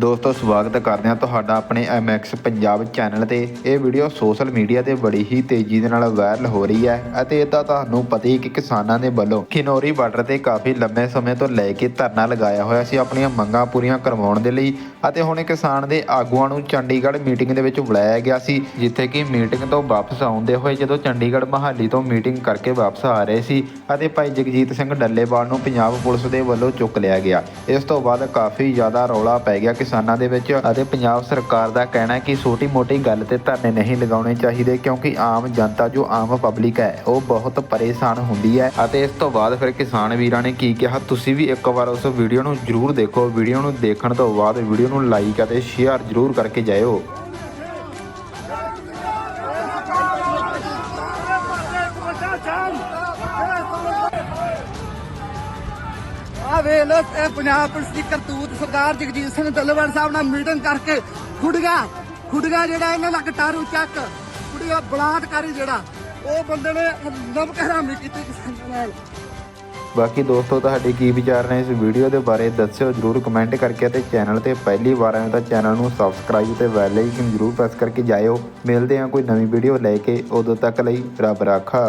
ਦੋਸਤੋ, ਸਵਾਗਤ ਕਰਦੇ ਹਾਂ ਤੁਹਾਡਾ ਆਪਣੇ MX ਪੰਜਾਬ ਚੈਨਲ ਤੇ। ਇਹ ਵੀਡੀਓ ਸੋਸ਼ਲ ਮੀਡੀਆ ਤੇ ਬੜੀ ਹੀ ਤੇਜ਼ੀ ਦੇ ਨਾਲ ਵਾਇਰਲ ਹੋ ਰਹੀ ਹੈ ਅਤੇ ਇਹ ਤਾਂ ਤੁਹਾਨੂੰ ਪਤਾ ਹੀ ਕਿ ਕਿਸਾਨਾਂ ਦੇ ਵੱਲੋਂ ਖਿਨੌਰੀ ਬਾਰਡਰ ਤੇ ਕਾਫੀ ਲੰਮੇ ਸਮੇਂ ਤੋਂ ਲੈ ਕੇ ਧਰਨਾ ਲਗਾਇਆ ਹੋਇਆ ਸੀ ਆਪਣੀਆਂ ਮੰਗਾਂ ਪੂਰੀਆਂ ਕਰਵਾਉਣ ਦੇ ਲਈ ਅਤੇ ਹੁਣ ਕਿਸਾਨ ਦੇ ਆਗੂਆਂ ਨੂੰ ਚੰਡੀਗੜ੍ਹ ਮੀਟਿੰਗ ਦੇ ਵਿੱਚ ਬੁਲਾਇਆ ਗਿਆ ਸੀ, ਜਿੱਥੇ ਕਿ ਮੀਟਿੰਗ ਤੋਂ ਵਾਪਸ ਆਉਂਦੇ ਹੋਏ ਜਦੋਂ ਚੰਡੀਗੜ੍ਹ ਮਹਾਲੀ ਤੋਂ ਮੀਟਿੰਗ ਕਰਕੇ ਵਾਪਸ ਆ ਰਹੇ ਸੀ ਅਤੇ ਭਾਈ ਜਗਜੀਤ ਸਿੰਘ ਡੱਲੇਵਾਲ ਨੂੰ ਪੰਜਾਬ ਪੁਲਿਸ ਦੇ ਵੱਲੋਂ ਚੁੱਕ ਲਿਆ ਗਿਆ। ਇਸ ਤੋਂ ਬਾਅਦ ਕਾਫੀ ਜ਼ਿਆਦਾ ਰੌਲਾ ਪੈ ਗਿਆ ਕਿਸਾਨਾਂ ਦੇ ਵਿੱਚ ਅਤੇ ਪੰਜਾਬ ਸਰਕਾਰ ਦਾ ਕਹਿਣਾ ਹੈ ਕਿ ਛੋਟੀ-ਮੋਟੀ ਗੱਲ ਤੇ ਧਰਨੇ ਨਹੀਂ ਲਗਾਉਣੇ ਚਾਹੀਦੇ ਕਿਉਂਕਿ ਆਮ ਜਨਤਾ ਜੋ ਆਮ ਪਬਲਿਕ ਹੈ, ਉਹ ਬਹੁਤ ਪਰੇਸ਼ਾਨ ਹੁੰਦੀ ਹੈ ਅਤੇ ਇਸ ਤੋਂ ਬਾਅਦ ਫਿਰ ਕਿਸਾਨ ਵੀਰਾਂ ਨੇ ਕੀ ਕਿਹਾ, ਤੁਸੀਂ ਵੀ ਇੱਕ ਵਾਰ ਉਸ ਵੀਡੀਓ ਨੂੰ ਜ਼ਰੂਰ ਦੇਖੋ, ਵੀਡੀਓ ਨੂੰ ਦੇਖਣ ਤੋਂ ਬਾਅਦ ਵੀਡੀਓ ਨੂੰ ਲਾਈਕ ਅਤੇ ਸ਼ੇਅਰ ਜ਼ਰੂਰ ਕਰਕੇ ਜਾਇਓ। ਆ ਵੇਖ ਲੋ ਇਹ ਪੰਜਾਬ ਪੁਲਿਸ ਦੀ ਕਰਤੂਤ ਸਰਦਾਰ ਜਗਜੀਤ ਸਿੰਘ ਦੱਲੇਵਾਲ ਸਾਹਿਬ ਨਾਲ ਮੀਟਿੰਗ ਕਰਕੇ ਖੁੱਡਗਾ ਖੁੱਡਗਾ ਜਿਹੜਾ ਇਹਨਾਂ ਦਾ ਕਟਾਰੂ ਚੱਕ, ਖੁੱਡਗਾ ਬਲਾਤਕਾਰੀ ਜਿਹੜਾ, ਉਹ ਬੰਦੇ ਨੇ ਨਮਕ ਹਰਾਮੀ ਕੀਤੀ ਕਿਸਾਨਾਂ ਨਾਲ। ਬਾਕੀ ਦੋਸਤੋ, ਤੁਹਾਡੇ ਕੀ ਵਿਚਾਰ ਨੇ ਇਸ ਵੀਡੀਓ ਦੇ ਬਾਰੇ ਦੱਸਿਓ, ਜਰੂਰ ਕਮੈਂਟ ਕਰਕੇ ਤੇ ਚੈਨਲ ਤੇ ਪਹਿਲੀ ਵਾਰ ਆਏ ਤਾਂ ਚੈਨਲ ਨੂੰ ਸਬਸਕ੍ਰਾਈਬ ਤੇ ਬੈਲ ਆਈਕਨ ਜਰੂਰ ਪ੍ਰੈਸ ਕਰਕੇ ਜਾਇਓ। ਮਿਲਦੇ ਹਾਂ ਕੋਈ ਨਵੀਂ ਵੀਡੀਓ ਲੈ ਕੇ, ਉਦੋਂ ਤੱਕ ਲਈ ਰੱਬ ਰਾਖਾ।